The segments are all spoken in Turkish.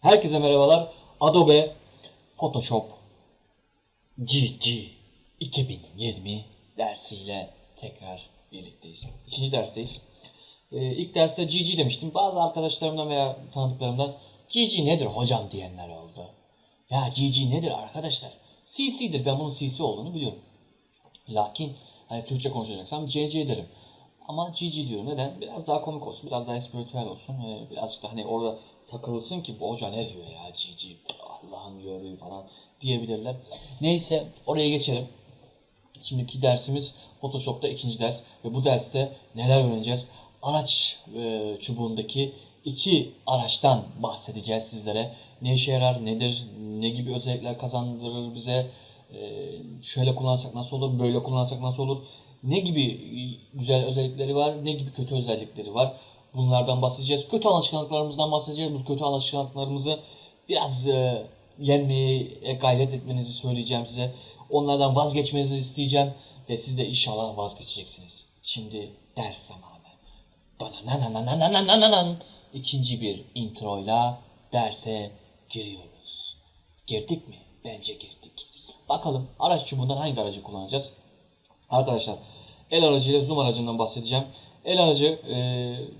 Herkese merhabalar. Adobe Photoshop GG 2020 dersiyle tekrar birlikteyiz. İkinci dersteyiz. Ee, ilk derste GG demiştim. Bazı arkadaşlarımdan veya tanıdıklarımdan GG nedir hocam diyenler oldu. Ya GG nedir arkadaşlar? CC'dir. Ben bunun CC olduğunu biliyorum. Lakin hani Türkçe konuşacaksam CC derim. Ama GG diyorum. Neden? Biraz daha komik olsun, biraz daha espritüel olsun. Ee, birazcık da hani orada takılsın ki bu hoca ne diyor ya GG Allah'ın gördüğü falan diyebilirler. Neyse oraya geçelim. Şimdiki dersimiz Photoshop'ta ikinci ders ve bu derste neler öğreneceğiz? Araç e, çubuğundaki iki araçtan bahsedeceğiz sizlere. Ne işe yarar, nedir, ne gibi özellikler kazandırır bize, e, şöyle kullansak nasıl olur, böyle kullansak nasıl olur, ne gibi e, güzel özellikleri var, ne gibi kötü özellikleri var. Bunlardan bahsedeceğiz. Kötü alışkanlıklarımızdan bahsedeceğiz. Bu kötü alışkanlıklarımızı biraz e, yenmeye gayret etmenizi söyleyeceğim size. Onlardan vazgeçmenizi isteyeceğim ve siz de inşallah vazgeçeceksiniz. Şimdi ders zamanı. Dananananananananan. İkinci bir introyla derse giriyoruz. Girdik mi? Bence girdik. Bakalım araç çubuğundan hangi aracı kullanacağız? Arkadaşlar el aracıyla zoom aracından bahsedeceğim. El aracı e,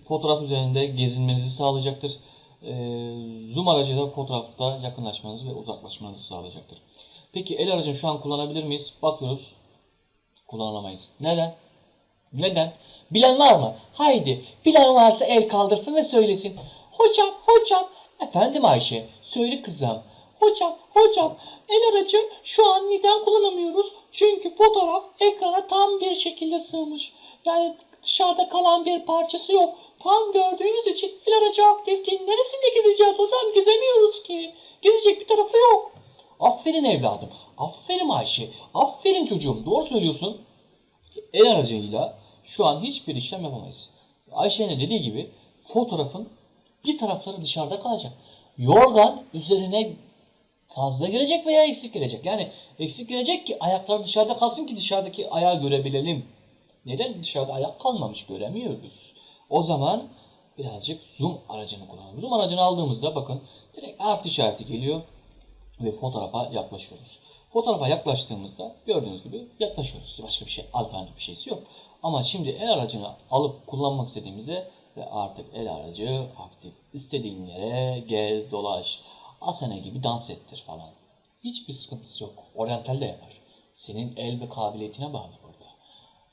fotoğraf üzerinde gezinmenizi sağlayacaktır. E, zoom aracıyla fotoğrafta yakınlaşmanızı ve uzaklaşmanızı sağlayacaktır. Peki el aracını şu an kullanabilir miyiz? Bakıyoruz. Kullanamayız. Neden? Neden? Bilen var mı? Haydi bilen varsa el kaldırsın ve söylesin. Hocam, hocam. Efendim Ayşe, söyle kızım. Hocam, hocam. El aracı şu an neden kullanamıyoruz? Çünkü fotoğraf ekrana tam bir şekilde sığmış. Yani dışarıda kalan bir parçası yok. Tam gördüğünüz için el aracı aktifken neresinde gezeceğiz hocam? Gezemiyoruz ki. Gezecek bir tarafı yok. Aferin evladım. Aferin Ayşe. Aferin çocuğum. Doğru söylüyorsun el aracıyla şu an hiçbir işlem yapamayız. Ayşe'nin dediği gibi fotoğrafın bir tarafları dışarıda kalacak. Yorgan üzerine fazla gelecek veya eksik gelecek. Yani eksik gelecek ki ayakları dışarıda kalsın ki dışarıdaki ayağı görebilelim. Neden dışarıda ayak kalmamış göremiyoruz. O zaman birazcık zoom aracını kullanalım. Zoom aracını aldığımızda bakın direkt artı işareti geliyor ve fotoğrafa yaklaşıyoruz. Fotoğrafa yaklaştığımızda gördüğünüz gibi yaklaşıyoruz. Başka bir şey, alternatif bir şeysi yok. Ama şimdi el aracını alıp kullanmak istediğimizde ve artık el aracı aktif. İstediğin yere gez, dolaş, asana gibi dans ettir falan. Hiçbir sıkıntısı yok. Oriental de yapar. Senin el ve kabiliyetine bağlı.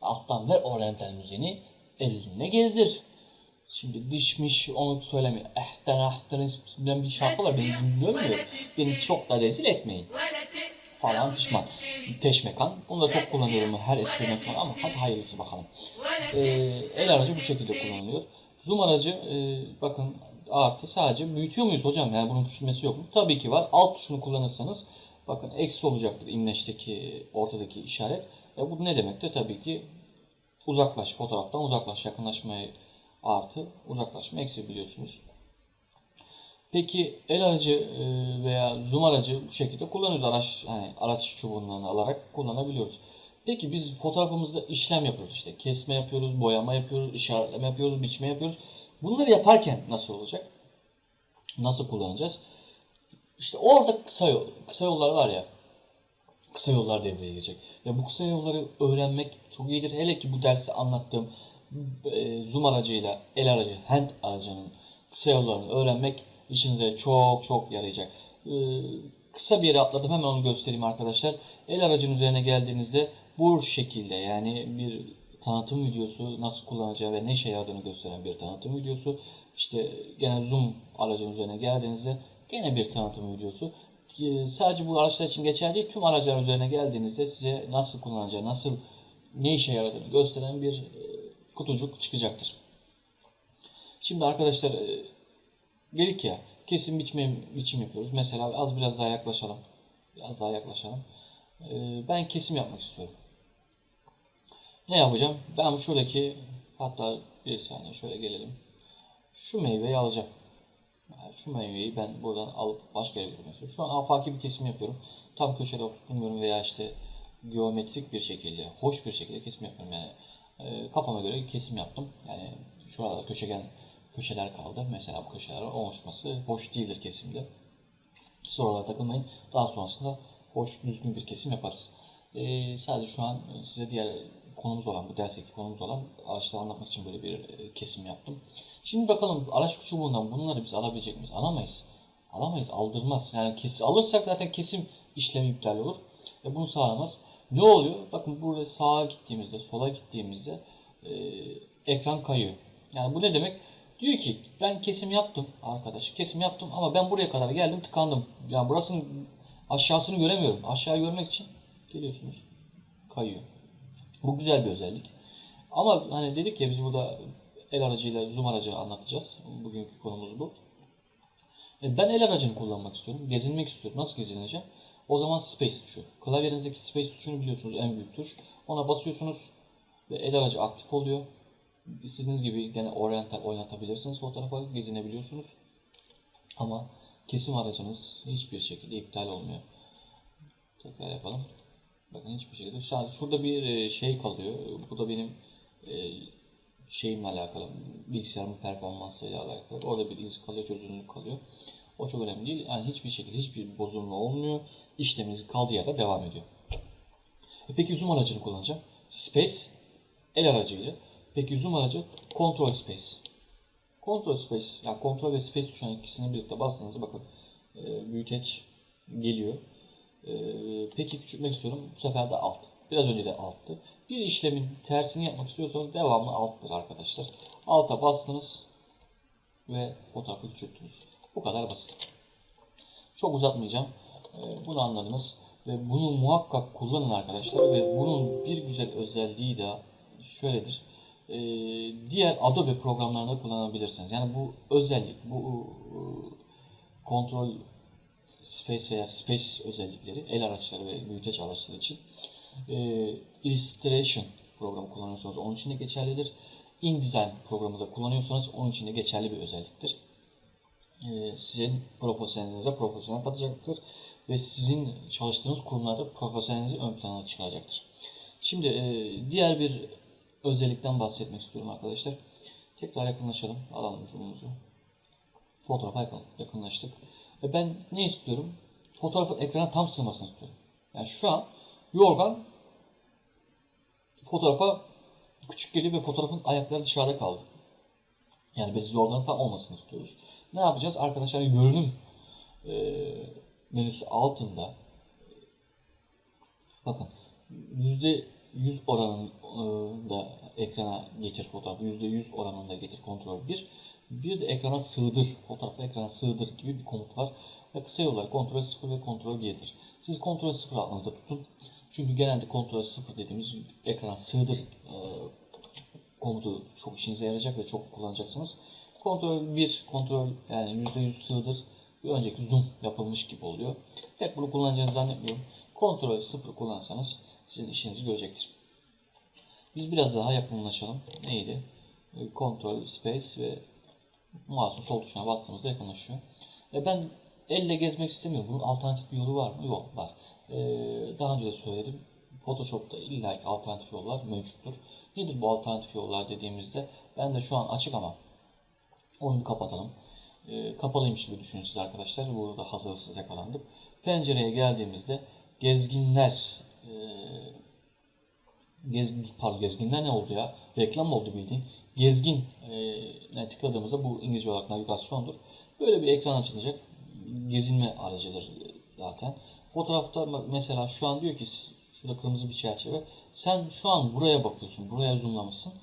Alttan ver oriental müziğini eline gezdir. Şimdi dişmiş onu söylemiyor. Ehten ahten isminden bir şarkı var. Beni dinlemiyor. Beni çok da rezil etmeyin. Falan pişman. Teşmekan. Bunu da çok kullanıyorum her espriden sonra ama hadi hayırlısı bakalım. Ee, el aracı bu şekilde kullanılıyor. Zoom aracı e, bakın artı sadece büyütüyor muyuz hocam? Yani bunun küçülmesi yok mu? Tabii ki var. Alt tuşunu kullanırsanız bakın eksi olacaktır imleçteki ortadaki işaret. E, bu ne demektir? Tabii ki uzaklaş fotoğraftan uzaklaş yakınlaşmayı artı uzaklaşma eksi biliyorsunuz. Peki el aracı e, veya zoom aracı bu şekilde kullanıyoruz. Araç yani araç çubuğundan alarak kullanabiliyoruz. Peki biz fotoğrafımızda işlem yapıyoruz işte. Kesme yapıyoruz, boyama yapıyoruz, işaretleme yapıyoruz, biçme yapıyoruz. Bunları yaparken nasıl olacak? Nasıl kullanacağız? İşte orada kısa yol, kısa yollar var ya. Kısa yollar devreye girecek. Ve bu kısa yolları öğrenmek çok iyidir. Hele ki bu derste anlattığım e, zoom aracıyla el aracı, hand aracının kısa yollarını öğrenmek işinize çok çok yarayacak. Ee, kısa bir yere atladım hemen onu göstereyim arkadaşlar. El aracın üzerine geldiğinizde bu şekilde yani bir tanıtım videosu nasıl kullanacağı ve ne işe yaradığını gösteren bir tanıtım videosu. İşte gene zoom aracın üzerine geldiğinizde gene bir tanıtım videosu. Ee, sadece bu araçlar için geçerli değil. Tüm araçların üzerine geldiğinizde size nasıl kullanacağı, nasıl ne işe yaradığını gösteren bir e, kutucuk çıkacaktır. Şimdi arkadaşlar e, dedik ya kesim biçme biçim yapıyoruz. Mesela az biraz daha yaklaşalım. Biraz daha yaklaşalım. Ee, ben kesim yapmak istiyorum. Ne yapacağım? Ben şuradaki hatta bir saniye şöyle gelelim. Şu meyveyi alacağım. Şu meyveyi ben buradan alıp başka yere götürmek Şu an afaki bir kesim yapıyorum. Tam köşede oturtmuyorum veya işte geometrik bir şekilde, hoş bir şekilde kesim yapıyorum yani. E, kafama göre kesim yaptım. Yani şurada köşegen köşeler kaldı. Mesela bu köşeler oluşması hoş değildir kesimde. Sorulara takılmayın. Daha sonrasında hoş, düzgün bir kesim yaparız. Ee, sadece şu an size diğer konumuz olan, bu dersteki konumuz olan araçları anlatmak için böyle bir e, kesim yaptım. Şimdi bakalım araç çubuğundan bunları biz alabilecek miyiz? Alamayız. Alamayız, aldırmaz. Yani kes, alırsak zaten kesim işlemi iptal olur. E bunu sağlamaz. Ne oluyor? Bakın burada sağa gittiğimizde, sola gittiğimizde e, ekran kayıyor. Yani bu ne demek? Diyor ki ben kesim yaptım arkadaş. Kesim yaptım ama ben buraya kadar geldim tıkandım. Yani burasının aşağısını göremiyorum. Aşağı görmek için geliyorsunuz. Kayıyor. Bu güzel bir özellik. Ama hani dedik ya biz burada el aracıyla zoom aracı anlatacağız. Bugünkü konumuz bu. E, Ben el aracını kullanmak istiyorum. Gezinmek istiyorum. Nasıl gezineceğim? O zaman space tuşu. Klavyenizdeki space tuşunu biliyorsunuz en büyük tuş. Ona basıyorsunuz ve el aracı aktif oluyor. İstediğiniz gibi gene oryantal oynatabilirsiniz fotoğrafa gezinebiliyorsunuz. Ama kesim aracınız hiçbir şekilde iptal olmuyor. Tekrar yapalım. Bakın hiçbir şekilde. Şurada bir e, şey kalıyor. Bu da benim e, şeyimle alakalı, bilgisayarımın performansıyla alakalı. Orada bir iz kalıyor, çözünürlük kalıyor. O çok önemli değil. Yani hiçbir şekilde hiçbir bozulma olmuyor. İşlemimiz kaldığı yerde devam ediyor. E peki zoom aracını kullanacağım. Space el aracıyla. Peki zoom aracı control space. Control space yani kontrol ve space tuşuna ikisini birlikte bastığınızda bakın e, büyüteç geliyor. E, peki küçültmek istiyorum. Bu sefer de alt. Biraz önce de alttı. Bir işlemin tersini yapmak istiyorsanız devamlı alttır arkadaşlar. Alta bastınız ve fotoğrafı küçülttünüz. Bu kadar basit. Çok uzatmayacağım. Ee, Bunu anladınız. Ve bunu muhakkak kullanın arkadaşlar. Ve bunun bir güzel özelliği de şöyledir. Ee, Diğer Adobe programlarında kullanabilirsiniz. Yani bu özellik, bu e, kontrol Space veya Space özellikleri el araçları ve büyüteç araçları için e, Illustration programı kullanıyorsanız onun için de geçerlidir. InDesign programı da kullanıyorsanız onun için de geçerli bir özelliktir. E, sizin profesyonelinize profesyonel katacaktır ve sizin çalıştığınız kurumlarda profesyonelinizi ön plana çıkaracaktır. Şimdi e, diğer bir özellikten bahsetmek istiyorum arkadaşlar. Tekrar yakınlaşalım. Alalım zoom'umuzu. Fotoğrafa yakın, yakınlaştık. Ve ben ne istiyorum? Fotoğrafın ekrana tam sığmasını istiyorum. Yani şu an yorgan fotoğrafa küçük geliyor ve fotoğrafın ayakları dışarıda kaldı. Yani biz yorganın tam olmasını istiyoruz. Ne yapacağız? Arkadaşlar görünüm e, menüsü altında bakın yüzde 100 oranında ekrana getir fotoğrafı, %100 oranında getir kontrol 1. Bir de ekrana sığdır, fotoğrafı ekrana sığdır gibi bir komut var. Ve kısa yollar kontrol 0 ve kontrol 1'dir. Siz kontrol 0 aklınızda tutun. Çünkü genelde kontrol 0 dediğimiz ekrana sığdır e, komutu çok işinize yarayacak ve çok kullanacaksınız. Kontrol 1, kontrol yani %100 sığdır bir önceki zoom yapılmış gibi oluyor. Pek bunu kullanacağınızı zannetmiyorum. Kontrol 0 kullansanız sizin işinizi görecektir. Biz biraz daha yakınlaşalım. Neydi? E, Kontrol, space ve mouse'un sol tuşuna bastığımızda yakınlaşıyor. E ben elle gezmek istemiyorum. Bunun alternatif bir yolu var mı? Yok var. E, daha önce de söyledim. Photoshop'ta illa alternatif yollar mevcuttur. Nedir bu alternatif yollar dediğimizde ben de şu an açık ama onu kapatalım. E, kapalıymış gibi düşünün siz arkadaşlar. Burada hazırsız yakalandık. Pencereye geldiğimizde gezginler e, gezgin, pardon gezginler ne oldu ya? Reklam oldu bildiğin. Gezgin e, tıkladığımızda bu İngilizce olarak navigasyondur. Böyle bir ekran açılacak. Gezinme aracıdır zaten. Fotoğrafta mesela şu an diyor ki şurada kırmızı bir çerçeve. Sen şu an buraya bakıyorsun. Buraya zoomlamışsın.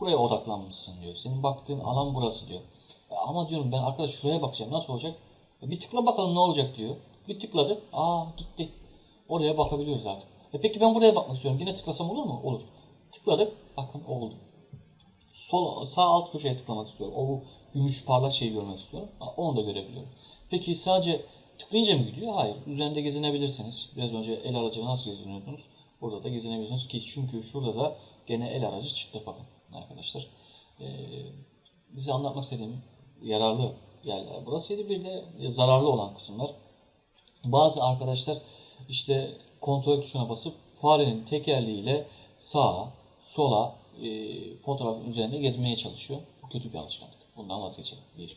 Buraya odaklanmışsın diyor. Senin baktığın alan burası diyor. E, ama diyorum ben arkadaş şuraya bakacağım. Nasıl olacak? E, bir tıkla bakalım ne olacak diyor. Bir tıkladık. Aa gitti. Oraya bakabiliyoruz artık. E peki ben buraya bakmak istiyorum. Yine tıklasam olur mu? Olur. Tıkladık. Bakın oldu. Sol, sağ alt köşeye tıklamak istiyorum. O bu gümüş parlak şeyi görmek istiyorum. Onu da görebiliyorum. Peki sadece tıklayınca mı gidiyor? Hayır. Üzerinde gezinebilirsiniz. Biraz önce el aracı nasıl geziniyordunuz? Burada da gezinebilirsiniz ki çünkü şurada da gene el aracı çıktı bakın arkadaşlar. Ee, size anlatmak istediğim yararlı yerler. Burasıydı bir de zararlı olan kısımlar. Bazı arkadaşlar işte kontrol tuşuna basıp farenin tekerleğiyle sağa, sola e, fotoğrafın üzerinde gezmeye çalışıyor. Bu kötü bir alışkanlık. Bundan vazgeçelim. Bir.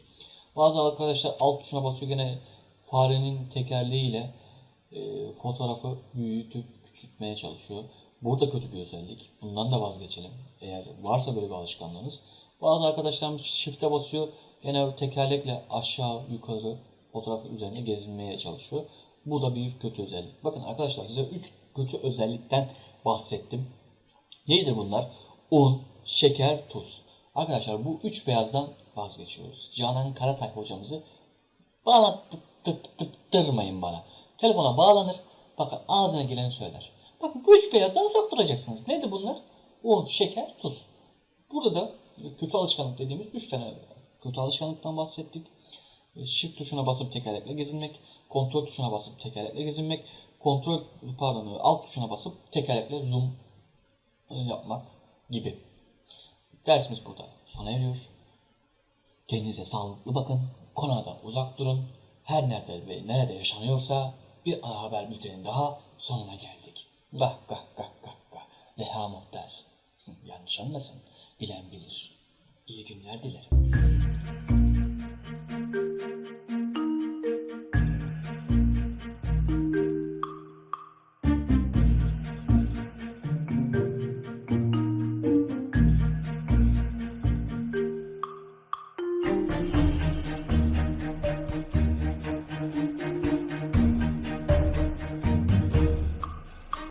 Bazı arkadaşlar alt tuşuna basıyor gene farenin tekerleğiyle e, fotoğrafı büyütüp küçültmeye çalışıyor. Burada kötü bir özellik. Bundan da vazgeçelim. Eğer varsa böyle bir alışkanlığınız. Bazı arkadaşlarımız shift'e basıyor. Gene tekerlekle aşağı yukarı fotoğrafın üzerine gezinmeye çalışıyor. Bu da bir kötü özellik. Bakın arkadaşlar size 3 kötü özellikten bahsettim. Nedir bunlar? Un, şeker, tuz. Arkadaşlar bu üç beyazdan vazgeçiyoruz. Canan Karatay hocamızı bağlattırmayın bana. Telefona bağlanır. Bakın ağzına geleni söyler. Bakın bu üç beyazdan uzak duracaksınız. Nedir bunlar? Un, şeker, tuz. Burada da kötü alışkanlık dediğimiz üç tane kötü alışkanlıktan bahsettik. Shift tuşuna basıp tekerlekle gezinmek, kontrol tuşuna basıp tekerlekle gezinmek, kontrol pardon alt tuşuna basıp tekerlekle zoom yapmak gibi. Dersimiz burada sona eriyor. Kendinize sağlıklı bakın. Konudan uzak durun. Her nerede ve nerede yaşanıyorsa bir ana haber bültenin daha sonuna geldik. Gah gah gah gah gah. Leha muhtar. Yanlış anlasın. Bilen bilir. İyi günler dilerim.